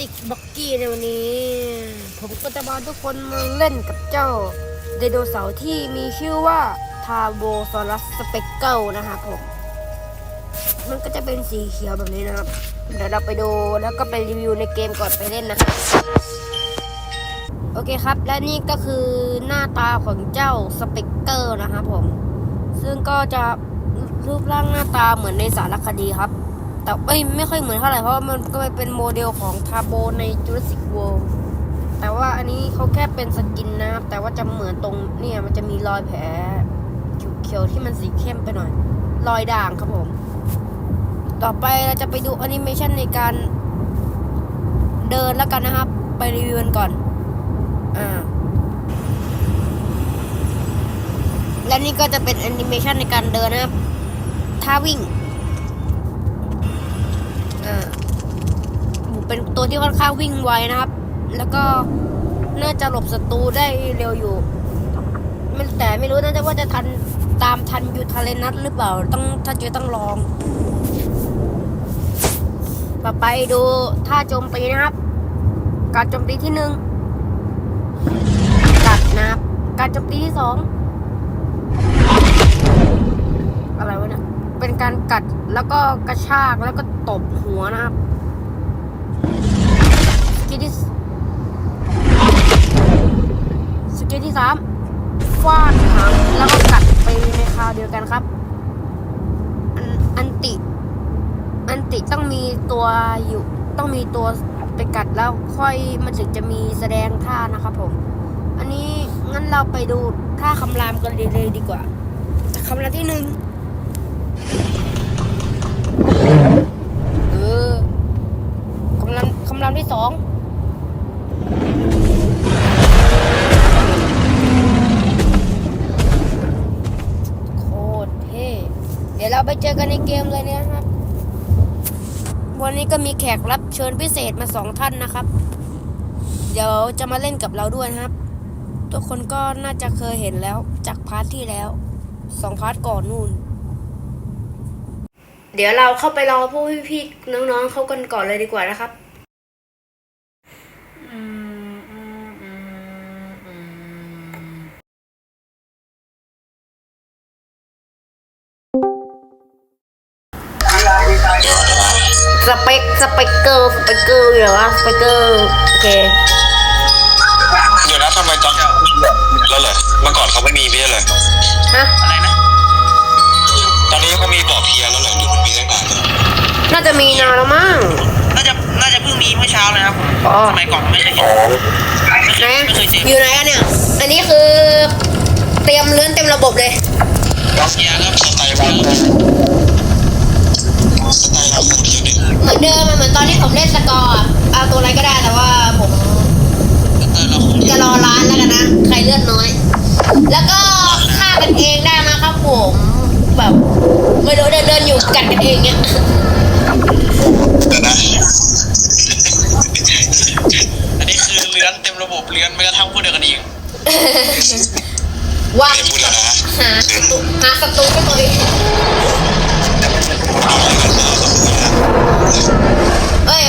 หรับ Jurassic b o c k y ในวันนี้ ผมก็จะมาทุกคนมาเล่นกับเจ้าไดโนเสาร์ที่มีชื่อว่าทาโบซอรัสสเปกเกิลนะครับผม มันก็จะเป็นสีเขียวแบบนี้นะครับ เดี๋ยวเราไปดูแล้วก็ไปรีวิวในเกมก่อนไปเล่นนะครับโอเคครับ และนี่ก็คือหน้าตาของเจ้าสเปกเกอร์นะครับผม ซึ่งก็จะรูปร่างหน้าตาเหมือนในสารคดีครับ แต่เอ้ยไม่ค่อยเหมือนเท่าไหร่เพราะมันก็เป็นโมเดลของทาโบใน Jurassic World แต่ว่าอันนี้เขาแค่เป็นสกินนะครับแต่ว่าจะเหมือนตรงเนี่ยมันจะมีรอยแผลเขียวๆที่มันสีเข้มไปหน่อย รอยด่างครับผม ต่อไปเราจะไปดูแอนิเมชันในการเดินแล้วกันนะครับ ไปรีวิวกันก่อน อ่า และนี่ก็จะเป็นแอนิเมชันในการเดินนะครับท่าวิ่ง เป็นตัวที่ค่อนข้างวิ่งไวนะครับ แล้วก็น่าจะหลบศัตรูได้เร็วอยู่ไม่แต่ไม่รู้นะว่าจะทันตามทันยูทาเลนัทหรือเปล่า ต้องถ้าเจอต้องลอง ต่อไปดูท่าโจมตีนะครับ การโจมตีที่หนึ่งกัดนะครับ การโจมตีที่สองอะไรวะเนี่ย เป็นการกัดแล้วก็กระชากแล้วก็ตบหัวนะครับ สกิลที่สกิลที่สามฟาดหางแล้วก็กัดไปในคราวเดียวกันครับอันอันติ อันติต้องมีตัวอยู่ต้องมีตัวไปกัดแล้วค่อยมันถึงจะมีแสดงท่านะครับผม อันนี้งั้นเราไปดูท่าคำรามกันเลยดีกว่าคำรามที่หนึ่งเออคำรามคำที่สองโคตรเท่เดี๋ยวเราไปเจอกันในเกมเลยเนี่ยครับ วันนี้ก็มีแขกรับเชิญพิเศษมาสองท่านนะครับ เดี๋ยวจะมาเล่นกับเราด้วยนะครับ ทุกคนก็น่าจะเคยเห็นแล้วจากพาร์ทที่แล้วสองพาร์ทก่อนนู่นเดี๋ยวเราเข้าไปรอพวกพี่ๆน้องๆเขากันก่อนเลยดีกว่านะครับ สเปกสเปกเกอร์สเปกเกอร์เหรอวะสเปกเกอร์โอเคเดี๋ยวนะทำไมตอนแล้วเหรอเมื่อก่อนเขาไม่มีไม่ใช่เลยฮะอะไรนะ ตอนนี้เขามีบอกเพียแล้วเหรอหรือมันมีตั้งนานแล้วน่าจะมีนานแล้วมั้งน่าจะน่าจะเพิ่งมีเมื่อเช้าเลยครับผมอ๋อสมัยก่อนไม่เคยเห็นไม่เคไหนยไม่เคยเจออยู่ไหนกันเนี่ย อันนี้คือเตรียมเลื่อนเต็มระบบเลยรัสเซียครับสไตล์เรา สไตล์เราโหดเยอะดิเหมือนเดิมอะเหมือนตอนที่ผมเล่นสกอร์อะเอาตัวอะไรก็ได้แต่ว่าผมเออเราคงจะรอร้านแล้วกันนะ ใครเลือดน้อย แล้วก็ฆ่ากันเองได้นะครับผมแบบไม่รู้เดินเดินๆอยู่กัดกันเองเนี่ยเดี๋ยวนะอันนี้คือเลื้อนเต็มระบบเลื้อนไม่กระทั่งพูดเดียวกันเองว่างไม่พูดแล้วนะ หาศัตรูหาศัตรูให้ตัวเอง เอ้ย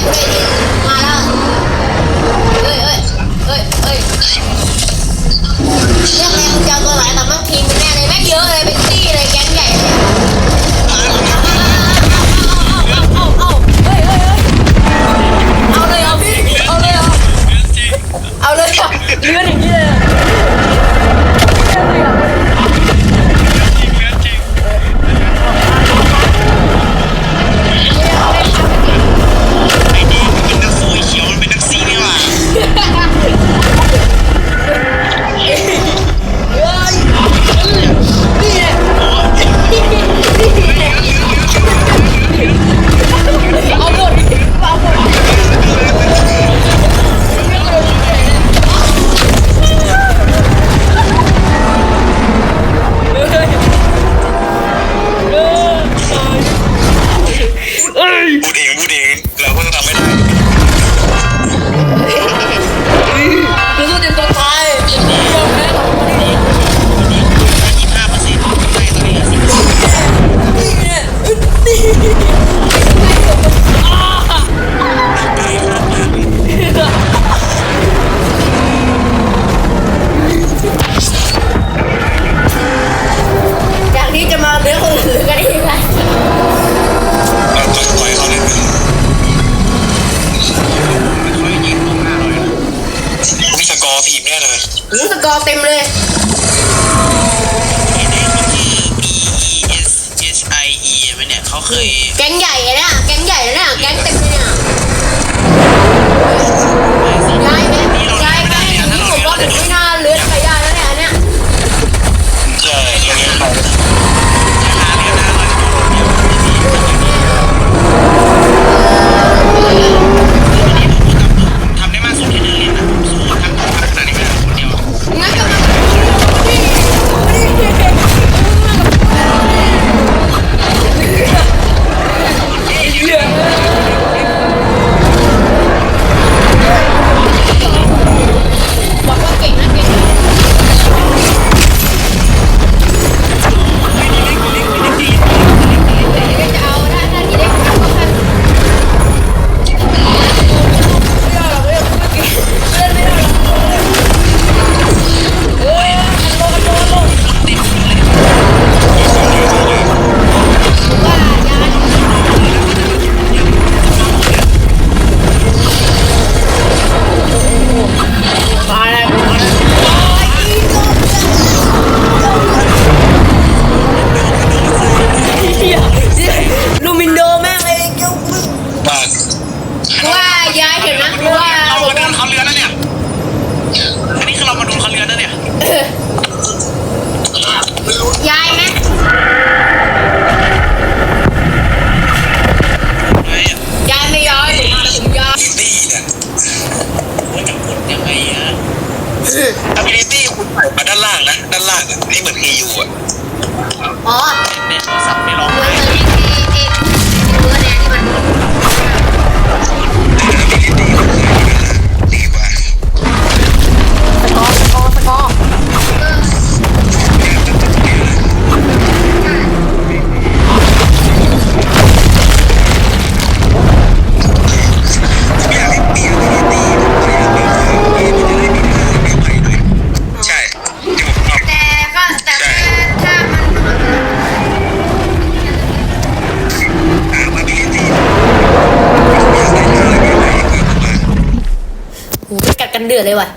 લેવાય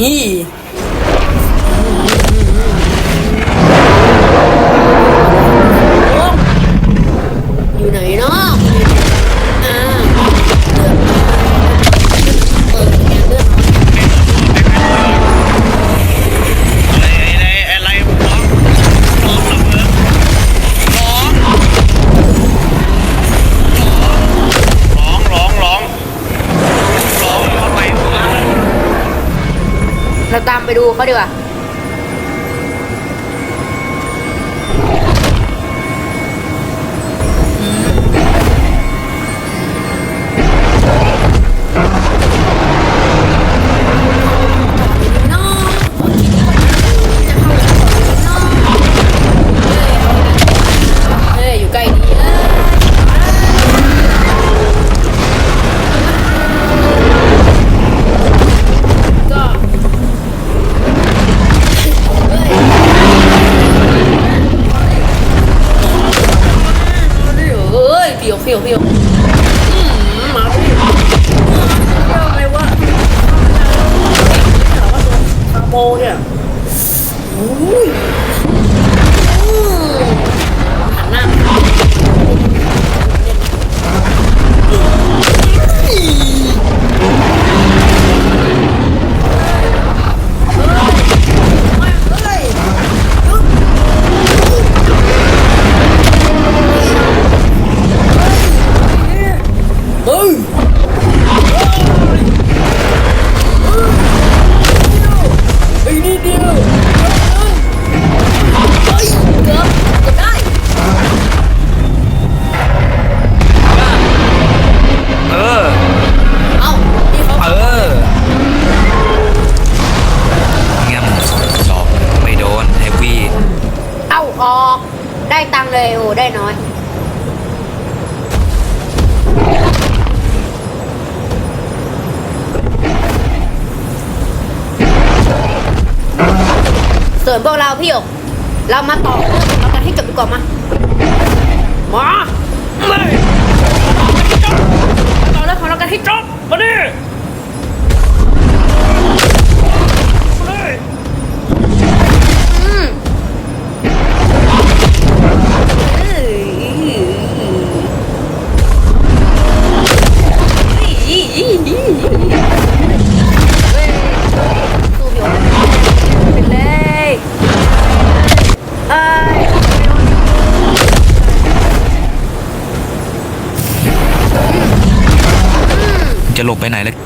ઈ เขาดีกว่า เรามาต่อเรากันให้จบดีกว่ามามาไม่ต่อแล้จต่อเรื่องของเรากันให้จบมาดิ ไปไหนแล้ว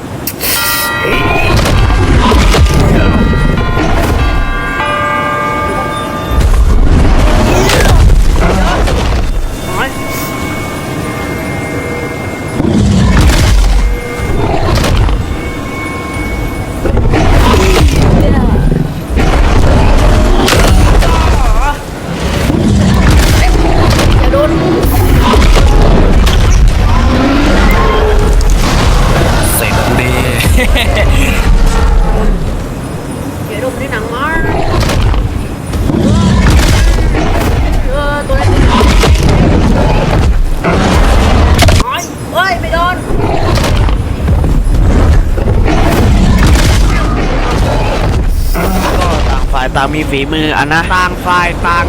่างมีฝีมืออะนะ ต่างฝ่ายต่าง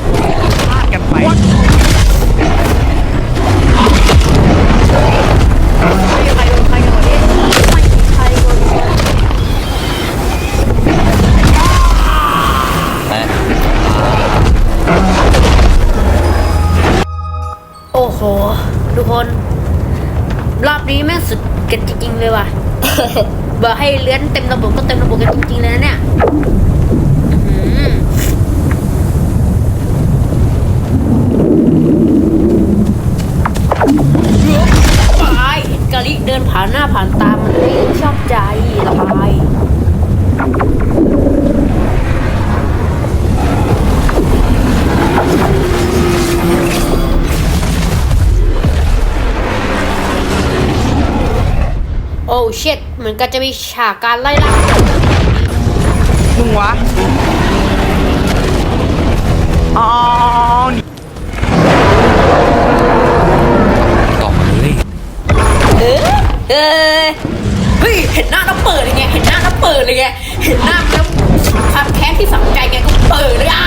พลาดกันไป โอ้โห ทุกคน รอบนี้แม่งสุดกันจริงๆเลยว่ะ บอกให้เลื้อนเต็มระบบก็เต็มระบบกันจริงๆเลยนะเนี่ย มือนกันจะมีฉากการไล่ล่ามึงวะอ๋อนี่ต่อมาเลยเออเออเฮ้ยเห็นหน้าแล้วเปิดเลยไงเห็นหน้าแล้วเปิดเลยไงเห็นหน้าแล้วความแค้นที่ฝังใจแกก็เปิดเลยอะ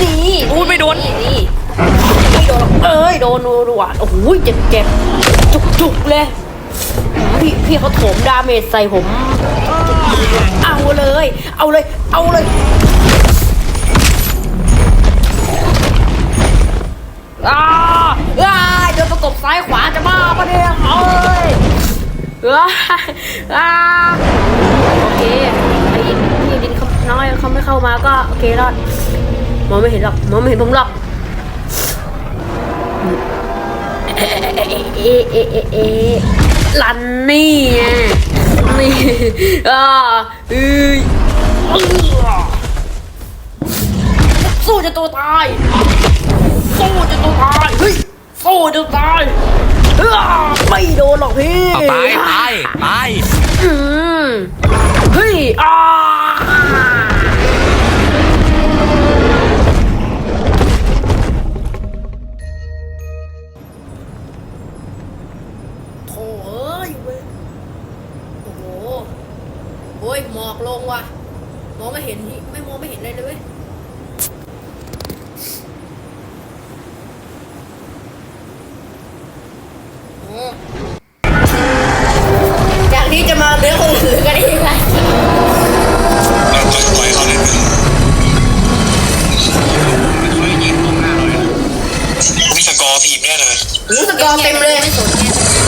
นี่อุ้ยไม่โดน นี่นี่ไม่โดนหรอกเอ้ย โดนโดนว่ะโอ้โหเจ็บเจ็บจุกจุกเลย พี่พี่เขาโถมดาเมจใส่ผม เอาเลย เอาเลย เอาเลยอ้าอ้าเดินประกบซ้ายขวาจะบ้าปะเนี่ยเอ้ยอ้าอ้าโอเคไอ้พี่ดินเขาน้อยเขาไม่เข้ามาก็โอเครอด มองไม่เห็นหรอกมองไม่เห็นผมหรอกเอะเอะเอะเอะเอะลันนี่ไงนี่อ่าเอ้ยสู้จะตัวตาย สู้จนตัวตายเฮ้ยสู้จนตายเอ้อไม่โดนหรอกพี่เอาตายตายตายอืมเฮ้ยอ่า มีสกอร์ทีมแน่เลย รู้สกอร์เต็มเลย S I E ไหมเนี่ยเขาเคยแก๊งใหญ่อะเนี่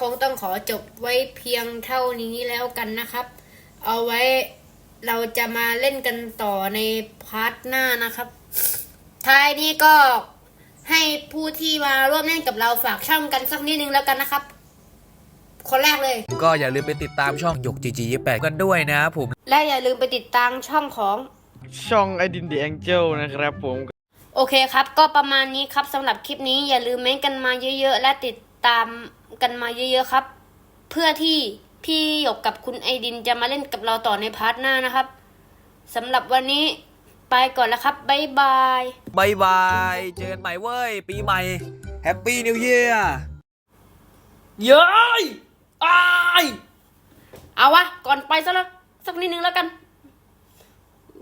คงต้องขอจบไว้เพียงเท่านี้แล้วกันนะครับ เอาไว้เราจะมาเล่นกันต่อในพาร์ทหน้านะครับ ท้ายนี้ก็ให้ผู้ที่มาร่วมเล่นกับเราฝากช่องกันสักนิดนึงแล้วกันนะครับ คนแรกเลย ก็อย่าลืมไปติดตามช่องหยกจีจีแปดกันด้วยนะผม และอย่าลืมไปติดตามช่องของ ช่องไอดินดีแองเจิลนะครับผม โอเคครับ ก็ประมาณนี้ครับสำหรับคลิปนี้อย่าลืมเม้นต์กันมาเยอะๆ และติดตาม กันมาเยอะๆครับ เพื่อที่พี่หยกกับคุณไอดินจะมาเล่นกับเราต่อในพาร์ทหน้านะครับสำหรับวันนี้ไปก่อนแล้วครับบ๊ายบายบายบาย เจอกันใหม่เว้ย ปีใหม่ แฮปปี้นิวเยียร์เย้ยอายเอาวะ ก่อนไปสักละสักนิดนึงแล้วกัน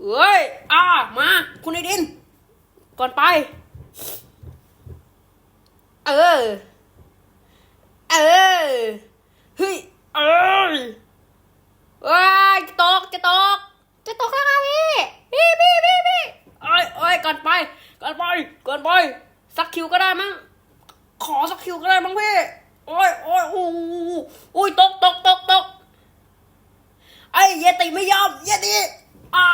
เอ้ยอ่ามา คุณไอดิน ก่อนไป เออ เออเฮ้ยเออว้ายจะตกจะตกจะตกแล้วค่ะพี่พี่พี่พี่พี่เอ้ยเอ้ยก่อนไปก่อนไปก่อนไปสักคิวก็ได้มั้งขอสักคิวก็ได้มั้งพี่โอ้ยโอ้ยโอ้โหโอ้ยตกตกตกตกไอ้เยติไม่ยอมเยติอ่า